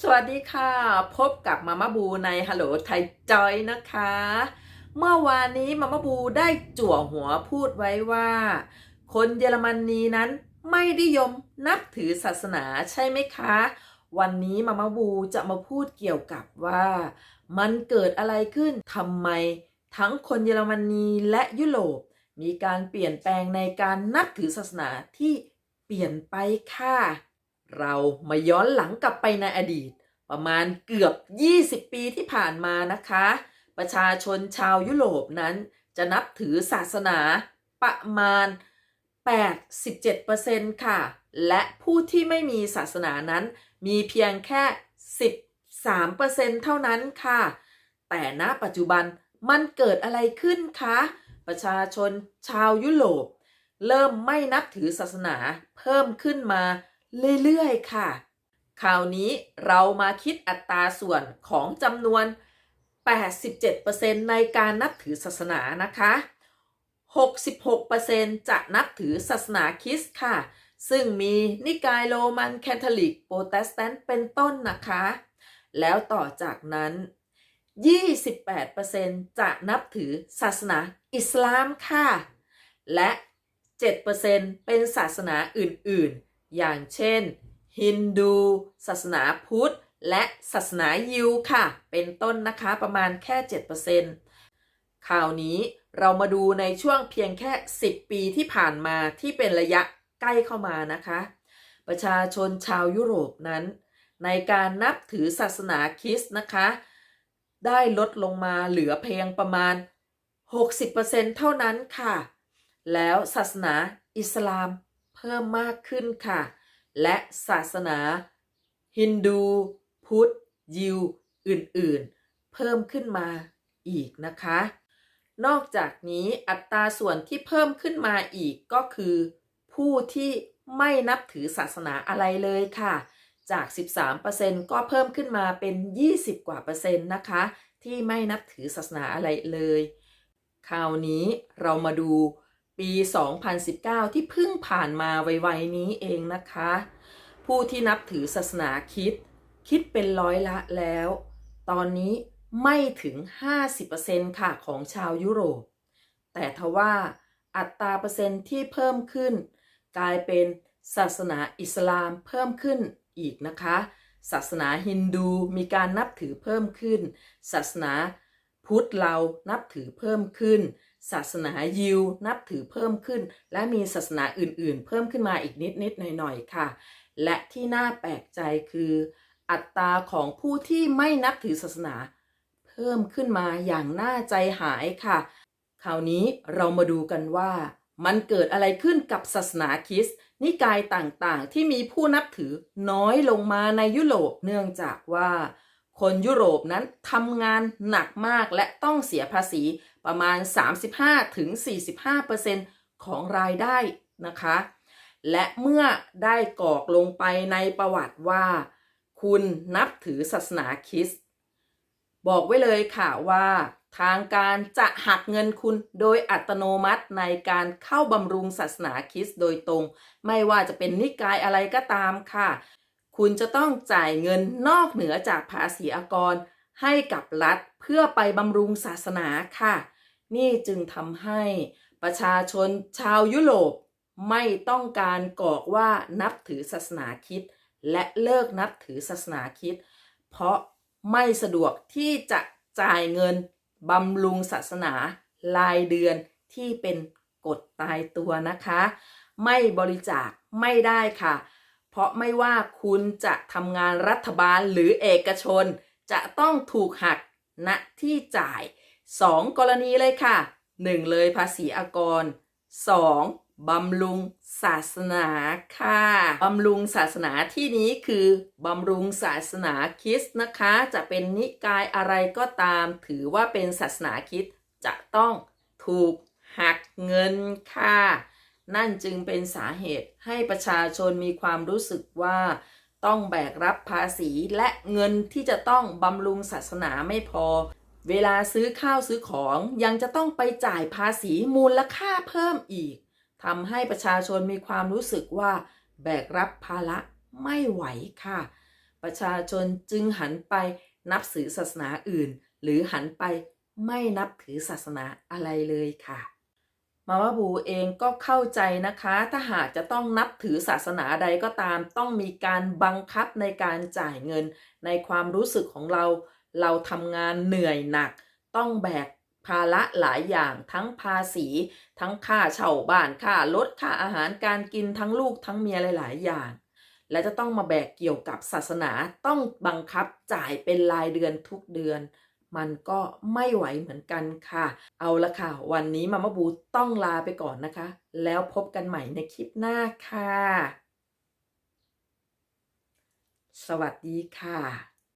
สวัสดีค่ะ พบกับมาม่าบูในฮัลโหลไทยจอยนะคะ เมื่อวานนี้มาม่าบูได้จั่วหัวพูดไว้ว่า คนเยอรมนนีนั้นไม่นิยมนับถือศาสนาใช่ไหมคะ วันนี้มาม่าบูจะมาพูดเกี่ยวกับว่า มันเกิดอะไรขึ้นทำไม ทั้งคนเยอรมนีและยุโรป มีการเปลี่ยนแปลงในการนับถือศาสนาที่เปลี่ยนไปค่ะ เรามาย้อนหลังกลับไปในอดีต ประมาณเกือบ 20 ปีที่ผ่านมานะคะ ประชาชนชาวยุโรปนั้นจะนับถือศาสนาประมาณ 87%ค่ะ และผู้ที่ไม่มีศาสนานั้นมีเพียงแค่ 13%เท่านั้นค่ะ แต่ณปัจจุบันมันเกิดอะไรขึ้นคะ ประชาชนชาวยุโรป เริ่มไม่นับถือศาสนาเพิ่มขึ้นมา เรื่อยๆ ค่ะ คราวนี้เรามาคิดอัตราส่วนของจำนวน 87%ในการนับถือศาสนานะคะ 66%จะนับถือศาสนาคริสต์ค่ะ ซึ่งมีนิกายโรมันแคทอลิกโปรเตสแตนต์เป็นต้นนะคะ แล้วต่อจากนั้น 28%จะนับถือศาสนาอิสลามค่ะ และ 7%เป็นศาสนาอื่นๆ อย่างเช่น ฮินดู ศาสนาพุทธ และศาสนายิวค่ะ เป็นต้นนะคะประมาณแค่ 7%ข่าวนี้เรามาดูในช่วงเพียงแค่ 10 ปีที่ผ่านมาที่เป็นระยะใกล้เข้ามานะคะ ประชาชนชาวยุโรปนั้น ในการนับถือศาสนาคริสต์นะคะ ได้ลดลงมาเหลือเพียงประมาณ 60%เท่านั้นค่ะ แล้วศาสนาอิสลาม พิ่มมากขึ้นค่ะ และศาสนาฮินดู พุทธ ยิว อื่นๆ เพิ่มขึ้นมาอีกนะคะ นอกจากนี้อัตราส่วนที่เพิ่มขึ้นมาอีกก็คือ ผู้ที่ไม่นับถือศาสนาอะไรเลยค่ะ จาก 13%ก็เพิ่มขึ้นมาเป็น 20 กว่าเปอร์เซ็นต์นะคะ ที่ไม่นับถือศาสนาอะไรเลย คราวนี้เรามาดู ปี 2019 ที่เพิ่งผ่านมาไวๆนี้เองนะคะ ผู้ที่นับถือศาสนาคิด คิดเป็นร้อยละแล้ว ตอนนี้ไม่ถึง 50%ค่ะของชาวยุโรป แต่ทว่าอัตราเปอร์เซ็นต์ที่เพิ่มขึ้น กลายเป็นศาสนาอิสลามเพิ่มขึ้นอีกนะคะ ศาสนาฮินดูมีการนับถือเพิ่มขึ้น ศาสนาพุทธเรานับถือเพิ่มขึ้น ศาสนายิวนับถือเพิ่มขึ้น และมีศาสนาอื่นๆ เพิ่มขึ้นมาอีกนิดๆหน่อยๆค่ะ และที่น่าแปลกใจคือ อัตราของผู้ที่ไม่นับถือศาสนา เพิ่มขึ้นมาอย่างน่าใจหายค่ะ คราวนี้เรามาดูกันว่า มันเกิดอะไรขึ้นกับศาสนาคริสต์นิกายต่างๆ ที่มีผู้นับถือน้อยลงมาในยุโรปเนื่องจากว่าคนยุโรปนั้นทำงานหนักมากและต้องเสียภาษี ประมาณ 35-45%ของรายได้นะคะ และเมื่อได้กรอกลงไปในประวัติว่า คุณนับถือศาสนาคริสต์บอกไว้เลยค่ะว่าทางการจะหักเงินคุณโดยอัตโนมัติในการเข้าบำรุงศาสนาคริสต์โดยตรง ไม่ว่าจะเป็นนิกายอะไรก็ตามค่ะ คุณจะต้องจ่ายเงินนอกเหนือจากภาษีอากรให้กับรัฐเพื่อไปบำรุงศาสนาค่ะ นี่จึงทำให้ประชาชนชาวยุโรปไม่ต้องการกรอกว่านับถือศาสนาคิดและเลิกนับถือศาสนาคิดเพราะไม่สะดวกที่จะจ่ายเงินบำรุงศาสนารายเดือนที่เป็นกฎตายตัวนะคะ ไม่บริจาคไม่ได้ค่ะ เพราะไม่ว่าคุณจะทำงานรัฐบาลหรือเอกชน จะต้องถูกหักณที่จ่าย 2 กรณีเลยค่ะ 1 เลยภาษีอากร 2. บำรุงศาสนาค่ะ บำรุงศาสนาที่นี้คือบำรุงศาสนาคริสต์นะคะ จะเป็นนิกายอะไรก็ตาม ถือว่าเป็นศาสนาคริสต์จะต้องถูกหักเงินค่ะ นั่นจึงเป็นสาเหตุให้ประชาชนมีความรู้สึกว่าต้องแบกรับภาษีและเงินที่จะต้องบำรุงศาสนาไม่พอ เวลาซื้อข้าวซื้อของยังจะต้องไปจ่ายภาษีมูลค่าเพิ่มอีกทำให้ประชาชนมีความรู้สึกว่าแบกรับภาระไม่ไหวค่ะ ประชาชนจึงหันไปนับถือศาสนาอื่น หรือหันไปไม่นับถือศาสนาอะไรเลยค่ะ มาว่าบูเองก็เข้าใจนะคะ ถ้าหากจะต้องนับถือศาสนาใดก็ตาม ต้องมีการบังคับในการจ่ายเงินในความรู้สึกของเรา เราทำงานเหนื่อยหนัก ต้องแบกภาระหลายอย่างทั้งภาษี ทั้งค่าเช่าบ้านค่ารถค่าอาหารการกินทั้งลูกทั้งเมียหลาย ๆ อย่าง และจะต้องมาแบกเกี่ยวกับศาสนาต้องบังคับจ่ายเป็นรายเดือนทุกเดือน มันก็ไม่ไหวเหมือนกันค่ะ เอาละค่ะ วันนี้มามาบูต้องลาไปก่อนนะคะ แล้วพบกันใหม่ในคลิปหน้าค่ะ สวัสดีค่ะ